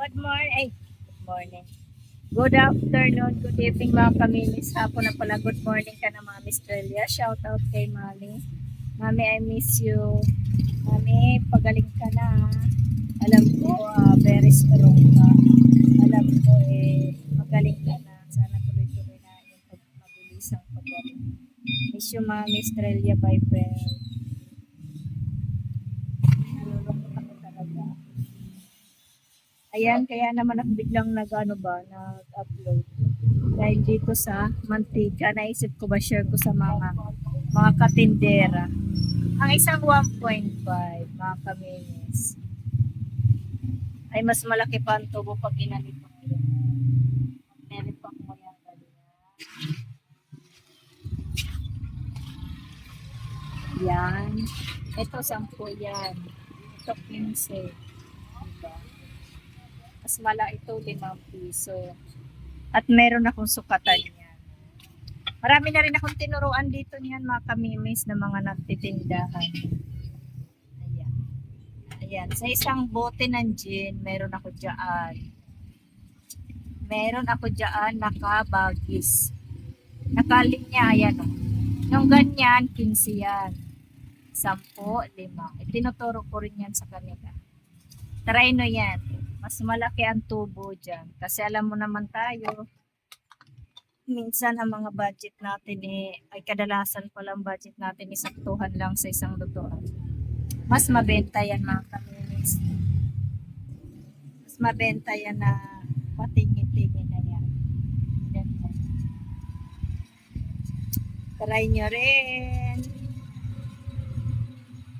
Good morning. Good morning. Good afternoon, good evening mga kaminis. Hapon na pala, good morning ka na Mami Strelia. Shout out kay Mami. Mami, I miss you. Mami, pagaling ka na. Alam ko, ah, very strong ka. Alam ko, eh, magaling ka na. Sana tuloy-tuloy na yung pag mabilis ang pagaling. Miss you, Mami Strelia. Bye, friend. Ayan, kaya naman ako biglang nag, ano ba, nag-upload. Dahil dito sa mantika, naisip ko ba share ko sa mga mga katindera. Ang isang 1.5, mga kaminis, ay mas malaki pa ang tubo pag ginanito mo. Meron pa mo yan. Yan. Ito, 10 yan. Ito, 15. Diba? Mas mala ito, 5 piso. At meron akong sukatan niyan. Marami na rin akong tinuruan dito niyan mga kamimis na mga nagtitindahan. Ayan. Ayan. Sa isang bote ng gin, meron ako dyan. Meron ako dyan nakabagis. Nakalinya, ayan o. Yung ganyan, 15 yan. 10, 5. Itinuturo ko rin yan sa kanila. Try no yan. Mas malaki ang tubo dyan. Kasi alam mo naman tayo, minsan ang mga budget natin eh, ay kadalasan palang budget natin isaktuhan lang sa isang lutuan. Mas mabenta yan mga kaminis. Mas mabenta yan na patingin-tingin na yan. Ganyan. Try nyo rin.